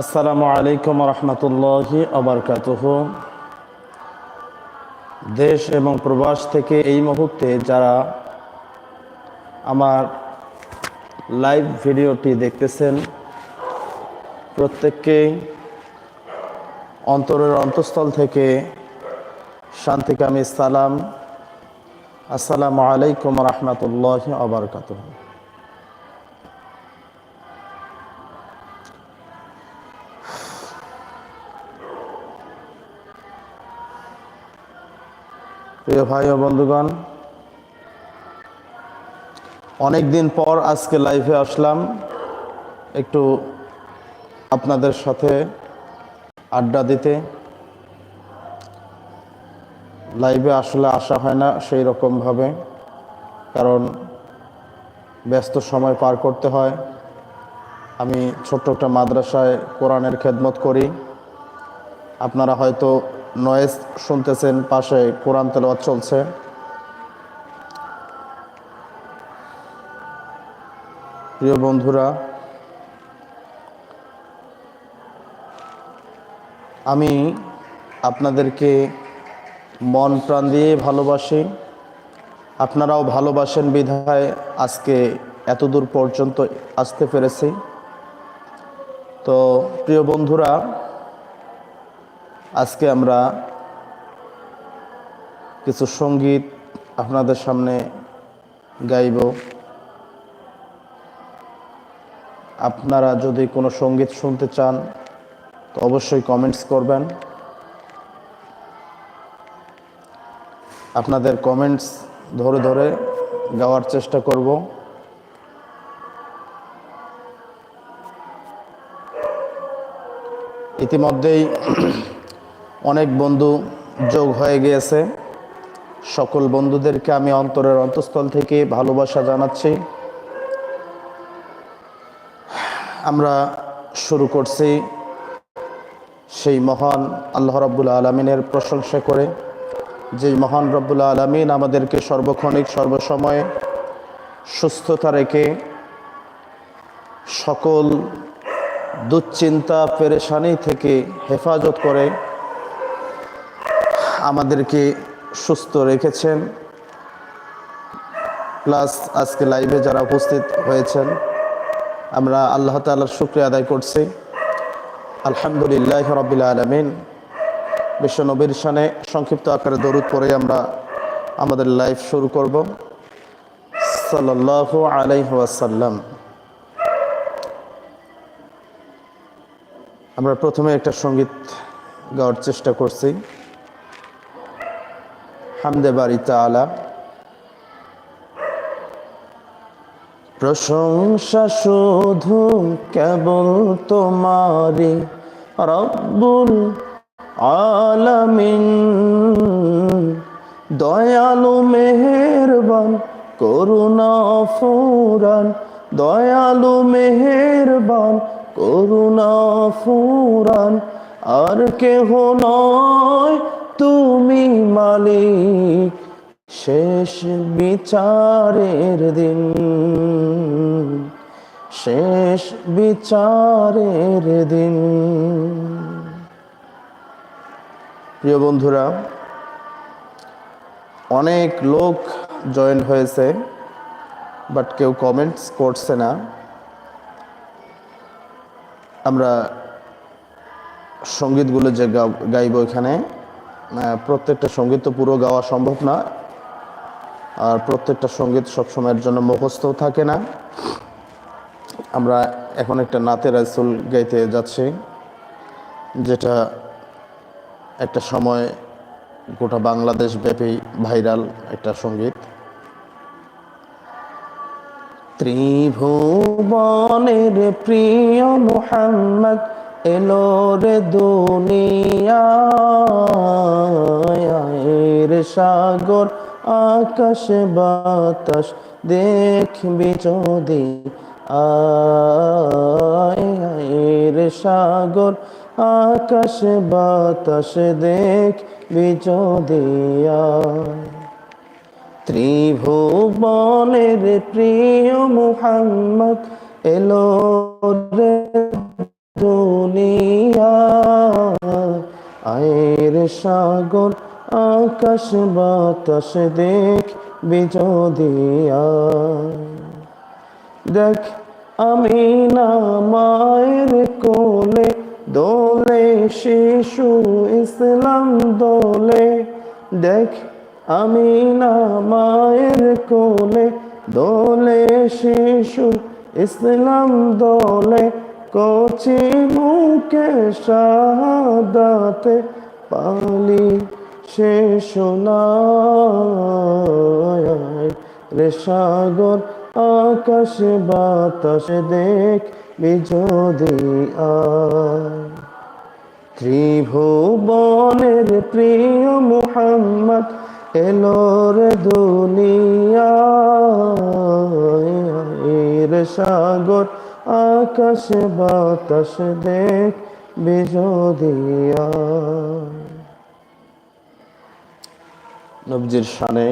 আসসালামু আলাইকুম রহমতুল্লাহি আবরকাতুহ দেশ এবং প্রবাস থেকে এই মুহূর্তে যারা আমার লাইভ ভিডিওটি দেখতেছেন, প্রত্যেককে অন্তরের অন্তঃস্থল থেকে শান্তিকামী সালাম। আসসালামু আলাইকুম রহমতুল্লাহি আবরকাতুহ প্রিয় ভাই ও বন্ধুগণ অনেক দিন পর আজকে লাইভে আসলাম। একটু আপনাদের সাথে আড্ডা দিতে। লাইভে আসলে আসা হয় না সেই রকমভাবে কারণ ব্যস্ত সময় পার করতে হয়। আমি ছোট্ট একটা মাদ্রাসায় কোরআনের খেদমত করি। আপনারা হয়তো নয়েজ শুনতেছেন, পাশে কোরআন তেলাওয়াত চলছে। প্রিয় বন্ধুরা, আমি আপনাদেরকে মন প্রাণ দিয়ে ভালোবাসি। আপনারাও ভালোবাসেন বিধায় আজকে এতদূর পর্যন্ত আসতে পেরেছি। তো, প্রিয় বন্ধুরা আজকে আমরা কিছু সংগীত আপনাদের সামনে গাইব। আপনারা যদি কোনো সংগীত শুনতে চান, তো অবশ্যই কমেন্টস করবেন। আপনাদের কমেন্টস ধরে ধরে গাওয়ার চেষ্টা করব। ইতিমধ্যেই অনেক বন্ধু যোগ হয়ে গিয়েছে। সকল বন্ধুদেরকে আমি অন্তরের অন্তঃস্থল থেকে ভালোবাসা জানাচ্ছি। আমরা শুরু করছি সেই মহান আল্লাহ রব্বুল আলমিনের প্রশংসা করে। যেই মহান রব্বুল আলমিন আমাদেরকে সর্বক্ষণিক, সর্বসময়ে সুস্থতা রেখে সকল দুশ্চিন্তা, পেরেশানি থেকে হেফাজত করে আমাদেরকে সুস্থ রেখেছেন। প্লাস আজকে লাইভে যারা উপস্থিত হয়েছেন, আমরা আল্লাহ তালার শুক্রিয়া আদায় করছি। আলহামদুলিল্লাহ রবিল আলমিন। বিশ্ব নবীর সানে সংক্ষিপ্ত আকারে দরুদ পরে আমরা আমাদের লাইভ শুরু করব। সাল্লাহ আলাইহাসাল্লাম আমরা প্রথমে একটা সংগীত গাওয়ার চেষ্টা করছি। হামদে বাড়ি তালা প্রশংসা শুধু কেবল তোমারি রব্বুল আলামিন। দয়ালু মেহেরবান, করুণা ফুরান। দয়ালু মেহেরবান, করুণা ফুরান। আর কেহ নয় তুমি মালিক, শেষ বিচারের দিন। শেষ বিচারের দিন। প্রিয় বন্ধুরা, অনেক লোক জয়েন হয়েছে, বাট কেউ কমেন্টস করছে না। আমরা সঙ্গীতগুলো যে গাইব এখানে। প্রত্যেকটা সংগীত তো পুরো গাওয়া সম্ভব না। আর প্রত্যেকটা সংগীত সবসময়ের জন্য মুখস্থও থাকে না। আমরা এখন একটা নাতে রাসুল গাইতে যাচ্ছি, যেটা একটা সময় গোটা বাংলাদেশ ব্যাপী ভাইরাল একটা সংগীত। ত্রিভুবনের প্রিয় মোহাম্মদ এলো রে দুনিয়ার সাগর, আকাশ, বাতাস, দেখবি যদি। আয়ের সাগর, আকাশ, বাতাস, দেখবি যদি। ত্রিভুবনের প্রিয় মুহাম্মদ, এলো রে দুনিয়া, আয়ের সাগর, আকাশ বাতাস দেখ বিজদিয়া। দেখ আমি না মায়ের কোলে, দোলে শিশু ইসলাম দোলে। দেখ আমি না মায়ের কোলে, দোলে শিশু ইসলাম দোলে। কচি মুখে শাহাদাতে পালি সে সোনায়। রে সাগর, আকাশ, বাতাস দেখ, বিজদি আয়। ত্রিভুবনের প্রিয় মুহাম্মদ এলোর দুনিয়ার সাগর আকাশ বাতাস দেখ বিজদিয়া নবজির শানে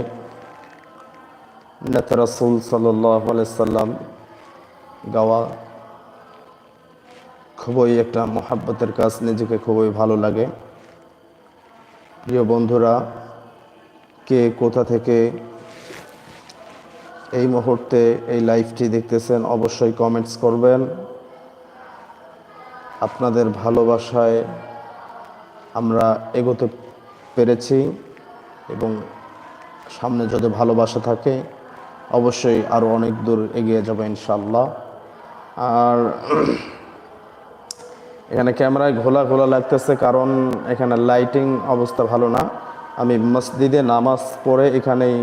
নেতা রাসুল সাল্লাম গাওয়া খুবই একটা মহাব্বতের কাজ, নিজেকে খুবই ভালো লাগে। প্রিয় বন্ধুরা, কে কোথা থেকে এই মুহূর্তে এই লাইভটি দেখতেছেন, অবশ্যই কমেন্টস করবেন। আপনাদের ভালোবাসায় আমরা এগোতে পেরেছি এবং সামনে যদি ভালোবাসা থাকে, অবশ্যই আরও অনেক দূর এগিয়ে যাবে ইনশাল্লাহ আর এখানে ক্যামেরায় ঘোলা ঘোলা লাগতেছে কারণ এখানে লাইটিং অবস্থা ভালো না। আমি মসজিদে নামাজ পড়ে এখানেই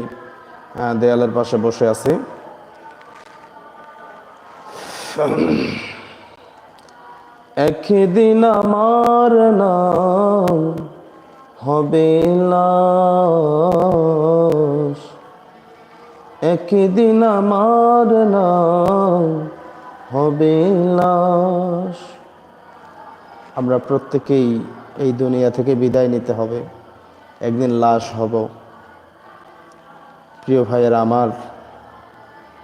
দেয়ালের পাশে বসে আছি। একদিন আমার নাম হবে লাশ। একদিন আমার নাম হবে লাশ। আমরা প্রত্যেকেই এই দুনিয়া থেকে বিদায় নিতে হবে। একদিন লাশ হব। প্রিয় ভাইয়েরা আমার,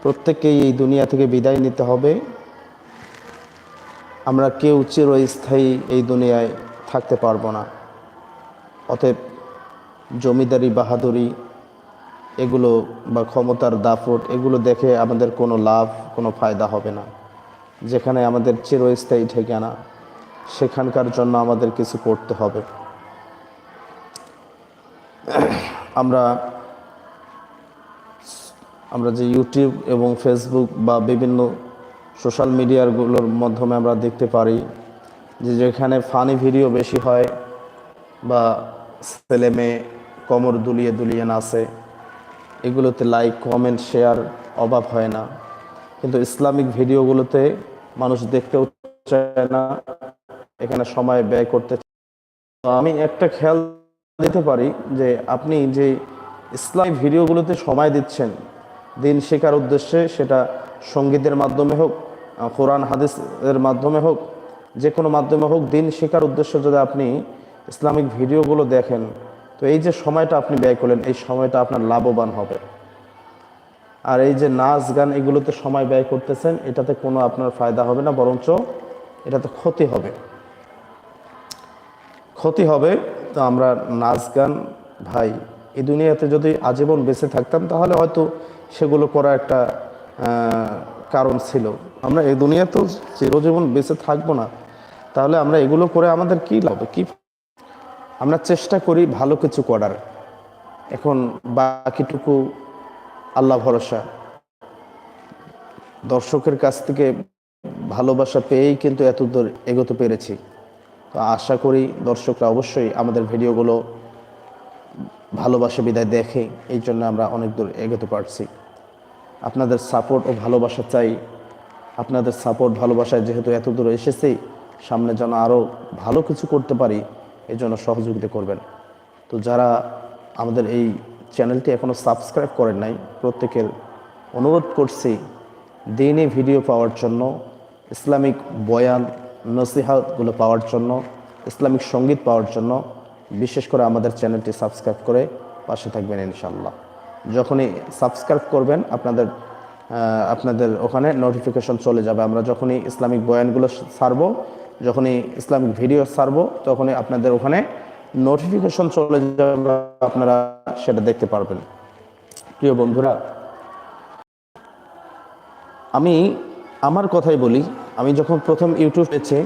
প্রত্যেককেই এই দুনিয়া থেকে বিদায় নিতে হবে। আমরা কেউ চিরস্থায়ী এই দুনিয়ায় থাকতে পারব না। অতএব জমিদারি, বাহাদুরি, এগুলো বা ক্ষমতার দাফট এগুলো দেখে আমাদের কোনো লাভ, কোনো ফায়দা হবে না। যেখানে আমাদের চিরস্থায়ী ঠিকানা, সেখানকার জন্য আমাদের কিছু করতে হবে। আমরা আমরা যে ইউটিউব এবং ফেসবুক বা বিভিন্ন সোশ্যাল মিডিয়ারগুলোর মাধ্যমে আমরা দেখতে পারি যে যেখানে ফানি ভিডিও বেশি হয় বা ছেলে মেয়ে কমর দুলিয়ে দুলিয়ে নাচে, এগুলোতে লাইক কমেন্ট শেয়ার অভাব হয় না। কিন্তু ইসলামিক ভিডিওগুলোতে মানুষ দেখতেও চায় না, এখানে সময় ব্যয় করতে আমি একটা খেয়াল দিতে পারি যে আপনি যে ইসলামিক ভিডিওগুলোতে সময় দিচ্ছেন দিন শেখার উদ্দেশ্যে সেটা সঙ্গীতের মাধ্যমে হোক কোরআন, হাদিসের মাধ্যমে হোক, যে কোনো মাধ্যমে হোক, দিন শেখার উদ্দেশ্যে যদি আপনি ইসলামিক ভিডিওগুলো দেখেন, তো এই যে সময়টা আপনি ব্যয় করলেন, এই সময়টা আপনার লাভবান হবে। আর এই যে নাচ গান, এগুলোতে সময় ব্যয় করতেছেন, এটাতে কোনো আপনার ফায়দা হবে না, বরঞ্চ এটাতে ক্ষতি হবে। ক্ষতি হবে, তো আমরা নাচ গান, ভাই, এই দুনিয়াতে যদি আজীবন বেঁচে থাকতাম, তাহলে হয়তো সেগুলো করা একটা কারণ ছিল। আমরা এই দুনিয়াতেও চিরজীবন বেঁচে থাকব না। তাহলে আমরা এগুলো করে আমাদের কি লাভ? কি আমরা চেষ্টা করি ভালো কিছু করার। এখন বাকিটুকু আল্লাহ ভরসা। দর্শকের কাছ থেকে ভালোবাসা পেয়েই কিন্তু এত দূর এগোতে পেরেছি। তো আশা করি দর্শকরা অবশ্যই আমাদের ভিডিওগুলো ভালোবাসা, বিদায় দেখে এই জন্য আমরা অনেক দূর এগোতে পারছি। আপনাদের সাপোর্ট ও ভালোবাসা চাই। আপনাদের সাপোর্ট ভালোবাসায় যেহেতু এত দূর এসেছি, সামনে যেন আরও ভালো কিছু করতে পারি, এই জন্য সহযোগিতা করবেন। তো যারা আমাদের এই চ্যানেলটি এখনও সাবস্ক্রাইব করেন নাই, প্রত্যেকের অনুরোধ করছি দিনে ভিডিও পাওয়ার জন্য, ইসলামিক বয়ান, নসিহাতগুলো পাওয়ার জন্য, ইসলামিক সংগীত পাওয়ার জন্য, বিশেষ করে আমাদের চ্যানেলটি সাবস্ক্রাইব করে পাশে থাকবেন ইনশাল্লাহ যখনই সাবস্ক্রাইব করবেন, আপনাদের আপনাদের ওখানে নোটিফিকেশন চলে যাবে। আমরা যখনই ইসলামিক বয়ানগুলো ছাড়বো যখনই ইসলামিক ভিডিও ছাড়বো তখনই আপনাদের ওখানে নোটিফিকেশন চলে যাবে, আপনারা সেটা দেখতে পারবেন। প্রিয় বন্ধুরা, আমি আমার কথাই বলি, আমি যখন প্রথম ইউটিউব পেয়েছে,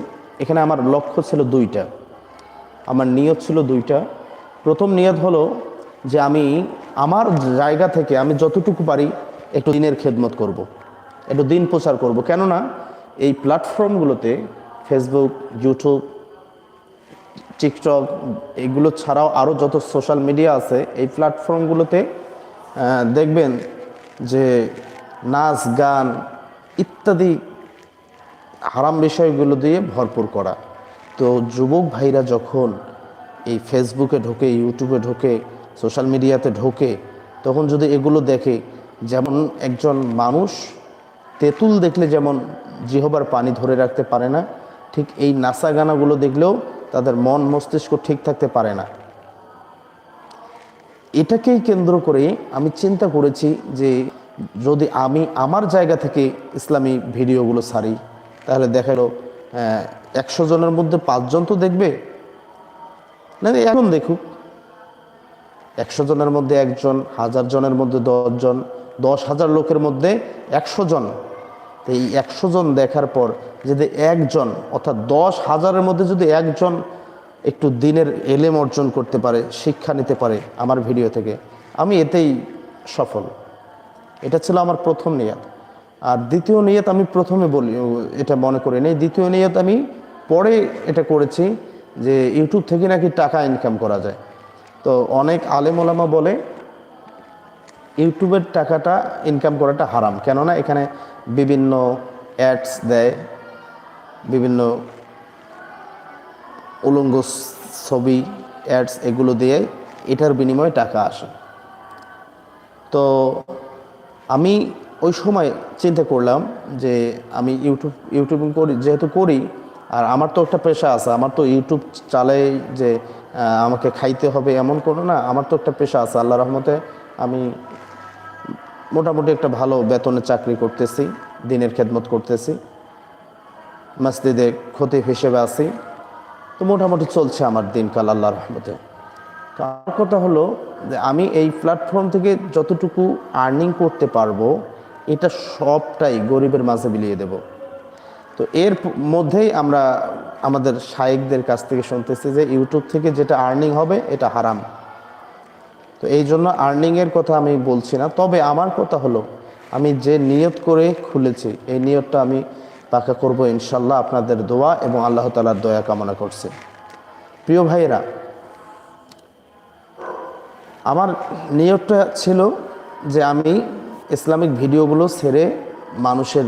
এখানে আমার লক্ষ্য ছিল দুইটা। আমার নিয়ত ছিল দুইটা। প্রথম নিয়ত হলো যে আমি আমার জায়গা থেকে আমি যতটুকু পারি একটু দিনের খেদমত করব। একটু দিন প্রচার করব কেননা এই প্ল্যাটফর্মগুলোতে ফেসবুক ইউটিউব টিকটক এগুলো ছাড়াও আরও যত সোশ্যাল মিডিয়া আছে, এই প্ল্যাটফর্মগুলোতে দেখবেন যে নাচ, গান ইত্যাদি হারাম বিষয়গুলো দিয়ে ভরপুর করা তো যুবক ভাইরা যখন এই ফেসবুকে ঢোকে ইউটিউবে ঢোকে সোশ্যাল মিডিয়াতে ঢোকে, তখন যদি এগুলো দেখে, যেমন একজন মানুষ তেঁতুল দেখলে যেমন জিহবার পানি ধরে রাখতে পারে না, ঠিক এই নাচা গানাগুলো দেখলেও তাদের মন মস্তিষ্ক ঠিক থাকতে পারে না। এটাকেই কেন্দ্র করে আমি চিন্তা করেছি যে যদি আমি আমার জায়গা থেকে ইসলামী ভিডিওগুলো সারি, তাহলে দেখা গেল একশো জনের মধ্যে পাঁচজন তো দেখবে, না, এখন দেখুক। একশো জনের মধ্যে একজন, হাজার জনের মধ্যে দশজন দশ হাজার লোকের মধ্যে একশো জন। এই একশো জন দেখার পর যদি একজন, অর্থাৎ দশ হাজারের মধ্যে যদি একজন একটু দিনের এলেম অর্জন করতে পারে, শিক্ষা নিতে পারে আমার ভিডিও থেকে, আমি এতেই সফল। এটা ছিল আমার প্রথম নিয়াত। আর দ্বিতীয় নিয়ত আমি প্রথমে বলি, এটা মনে করি নেই। দ্বিতীয় নিয়ত আমি পরে এটা করেছি যে ইউটিউব থেকে নাকি টাকা ইনকাম করা যায়। তো অনেক আলেম ওলামা বলে ইউটিউবের টাকাটা ইনকাম করাটা হারাম। কেননা এখানে বিভিন্ন অ্যাডস দেয়, বিভিন্ন উলঙ্গ ছবি অ্যাডস এগুলো দিয়ে এটার বিনিময়ে টাকা আসে। তো আমি ওই সময় চিন্তা করলাম যে আমি ইউটিউব, ইউটিউবিং করি, যেহেতু করি আর আমার তো একটা পেশা আছে, আমার তো ইউটিউব চালাই যে আমাকে খাইতে হবে এমন কোনো না, আমার তো একটা পেশা আছে। আল্লাহ রহমতে আমি মোটামুটি একটা ভালো বেতনে চাকরি করতেছি, দিনের খেদমত করতেছি, মসজিদে ক্ষতি হিসেবে আছি। তো মোটামুটি চলছে আমার দিনকাল আল্লাহ রহমতে। তো আমার কথা হলো যে, আমি এই প্ল্যাটফর্ম থেকে যতটুকু আর্নিং করতে পারব, এটা সবটাই গরিবের মাঝে বিলিয়ে দেব। তো এর মধ্যেই আমরা আমাদের শায়েকদের কাছ থেকে শুনতেছি যে ইউটিউব থেকে যেটা আর্নিং হবে, এটা হারাম। তো এই জন্য আর্নিংয়ের কথা আমি বলছি না। তবে আমার কথা হলো, আমি যে নিয়ত করে খুলেছি, এই নিয়তটা আমি পাকা করব ইনশাল্লাহ আপনাদের দোয়া এবং আল্লাহ তালার দয়া কামনা করছি। প্রিয় ভাইয়েরা, আমার নিয়তটা ছিল যে আমি ইসলামিক ভিডিওগুলো ছেড়ে মানুষের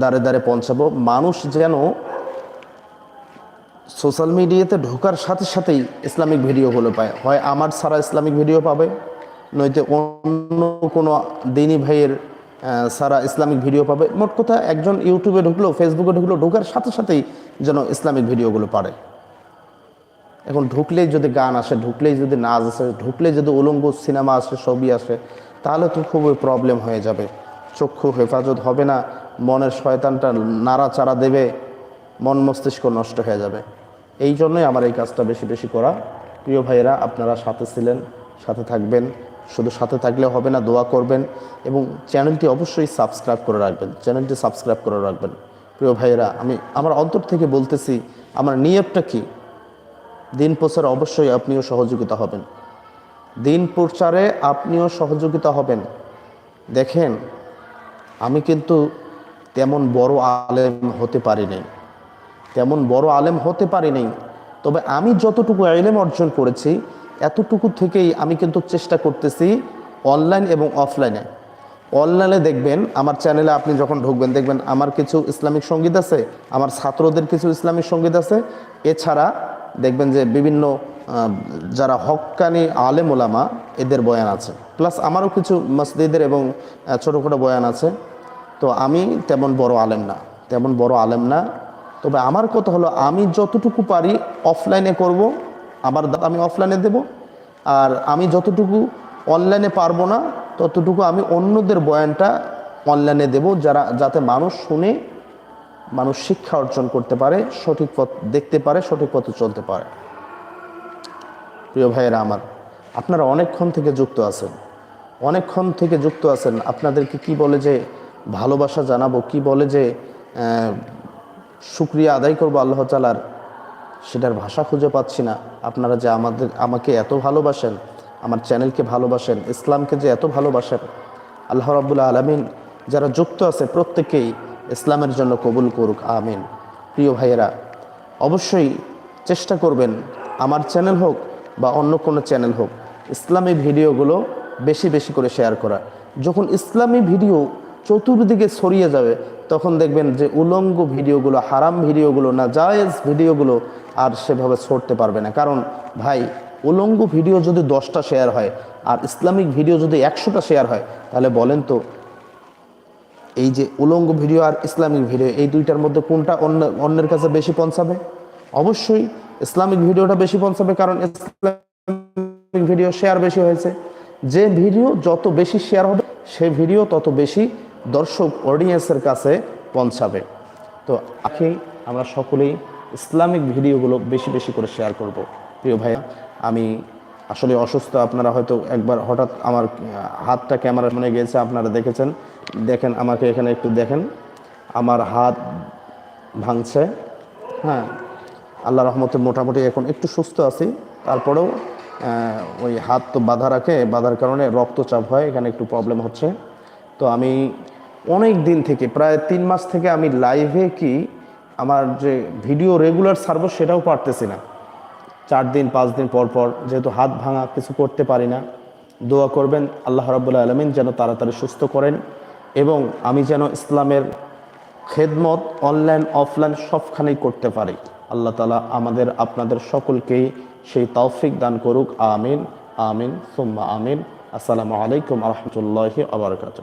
দ্বারে দ্বারে পৌঁছাবো। মানুষ যেন সোশ্যাল মিডিয়াতে ঢোকার সাথে সাথেই ইসলামিক ভিডিওগুলো পায়। হয় আমার সারা ইসলামিক ভিডিও পাবে, নয়তো অন্য কোনো দিনী ভাইয়ের সারা ইসলামিক ভিডিও পাবে। মোট কথা একজন ইউটিউবে ঢুকলো, ফেসবুকে ঢুকলো, ঢোকার সাথে সাথেই যেন ইসলামিক ভিডিওগুলো পারে। এখন ঢুকলেই যদি গান আসে, ঢুকলেই যদি নাচ আসে, ঢুকলেই যদি উলঙ্গ সিনেমা আসে, ছবি আসে, তাহলে তো খুবই প্রবলেম হয়ে যাবে। চক্ষু হেফাজত হবে না মনের শয়তানটা নাড়াচাড়া দেবে, মন মস্তিষ্ক নষ্ট হয়ে যাবে। এই জন্যই আমার এই কাজটা বেশি বেশি করা। প্রিয় ভাইয়েরা, আপনারা সাথে ছিলেন, সাথে থাকবেন। শুধু সাথে থাকলে হবে না, দোয়া করবেন এবং চ্যানেলটি অবশ্যই সাবস্ক্রাইব করে রাখবেন। চ্যানেলটি সাবস্ক্রাইব করে রাখবেন। প্রিয় ভাইয়েরা, আমি, আমার অন্তর থেকে বলতেছি, আমার নিয়তটা কি? দিন প্রচারে অবশ্যই আপনিও সহযোগিতা হবেন। দিন প্রচারে আপনিও সহযোগিতা হবেন। দেখেন, আমি কিন্তু তেমন বড় আলেম হতে পারি নাই। তেমন বড় আলেম হতে পারি নাই। তবে আমি যতটুকু আলেম অর্জন করেছি, এতটুকু থেকেই আমি কিন্তু চেষ্টা করতেছি অনলাইন এবং অফলাইনে। অনলাইনে দেখবেন, আমার চ্যানেলে আপনি যখন ঢুকবেন, দেখবেন আমার কিছু ইসলামিক সংগীত আছে, আমার ছাত্রদের কিছু ইসলামিক সংগীত আছে। এছাড়া দেখবেন যে বিভিন্ন যারা হক্কানি আলেম ওলামা, এদের বয়ান আছে। প্লাস আমারও কিছু মসজিদের এবং ছোটোখাটো বয়ান আছে। তো আমি তেমন বড় আলেম না, তেমন বড় আলেম না। তবে আমার কথা হলো, আমি যতটুকু পারি অফলাইনে করব আমার আমি অফলাইনে দেব। আর আমি যতটুকু অনলাইনে পারব না, ততটুকু আমি অন্যদের বয়ানটা অনলাইনে দেব, যারা যাতে মানুষ শুনে, মানুষ শিক্ষা অর্জন করতে পারে, সঠিক পথ দেখতে পারে, সঠিক পথে চলতে পারে। প্রিয় ভাইয়েরা আমার, আপনারা অনেকক্ষণ থেকে যুক্ত আছেন। অনেকক্ষণ থেকে যুক্ত আছেন। আপনাদেরকে কি বলে যে ভালোবাসা জানাব। কি বলে যে শুক্রিয়া আদায় করব আল্লাহ তালার সেটার ভাষা খুঁজে পাচ্ছি না। আপনারা যে আমাদের, আমাকে এত ভালোবাসেন, আমার চ্যানেলকে ভালোবাসেন, ইসলামকে যে এত ভালোবাসেন, আল্লাহ রাবুল্লাহ আলমিন যারা যুক্ত আছে প্রত্যেকেই ইসলামের জন্য কবুল করুক, আমিন। প্রিয় ভাইয়েরা, অবশ্যই চেষ্টা করবেন, আমার চ্যানেল হোক বা অন্য কোনো চ্যানেল হোক, ইসলামী ভিডিওগুলো বেশি বেশি করে শেয়ার করা যখন ইসলামী ভিডিও চতুর্দিকে ছড়িয়ে যাবে, তখন দেখবেন যে উলঙ্গ ভিডিওগুলো, হারাম ভিডিওগুলো, না জায়েজ ভিডিওগুলো আর সেভাবে ছড়তে পারবে না। কারণ ভাই, উলঙ্গ ভিডিও যদি দশটা শেয়ার হয় আর ইসলামিক ভিডিও যদি একশোটা শেয়ার হয়, তাহলে বলেন তো এই যে উলঙ্গ ভিডিও আর ইসলামিক ভিডিও, এই দুইটার মধ্যে কোনটা অন্য, অন্যের কাছে বেশি পৌঁছাবে? অবশ্যই ইসলামিক ভিডিওটা বেশি পৌঁছাবে কারণ ইসলামিক ভিডিও শেয়ার বেশি হয়েছে। যে ভিডিও যত বেশি শেয়ার হবে, সে ভিডিও তত বেশি দর্শক অডিয়েন্সের কাছে পৌঁছাবে। তো আখি, আমরা সকলেই ইসলামিক ভিডিওগুলো বেশি বেশি করে শেয়ার করব। প্রিয় ভাইয়া, আমি আসলে অসুস্থ, আপনারা হয়তো একবার হঠাৎ আমার হাতটা ক্যামেরা মনে গিয়েছে, আপনারা দেখেছেন। দেখেন, আমাকে এখানে একটু দেখেন। আমার হাত ভাঙছে। হ্যাঁ আল্লাহ রহমতে মোটামুটি এখন একটু সুস্থ আছি। তারপরেও ওই হাত তো বাধা রাখে। বাধার কারণে রক্তচাপ হয়, এখানে একটু প্রবলেম হচ্ছে। তো আমি অনেক দিন থেকে, প্রায় তিন মাস থেকে আমি লাইভে কি আমার যে ভিডিও রেগুলার সার্ভ সেটাও পারতেছি না। চার দিন, পাঁচ দিন পর পর যেহেতু হাত ভাঙা, কিছু করতে পারি না। দোয়া করবেন আল্লাহ রাবুল্লাহ আলমিন যেন তাড়াতাড়ি সুস্থ করেন এবং আমি যেন ইসলামের খেদমত অনলাইন অফলাইন সবখানেই করতে পারি। আল্লাহ তালা আমাদের, আপনাদের সকলকেই সেই তৌফিক দান করুক। আমিন আমিন, সুম্মা আমিন। আসসালামু আলাইকুম রহমতুল্লাহি আবরকাত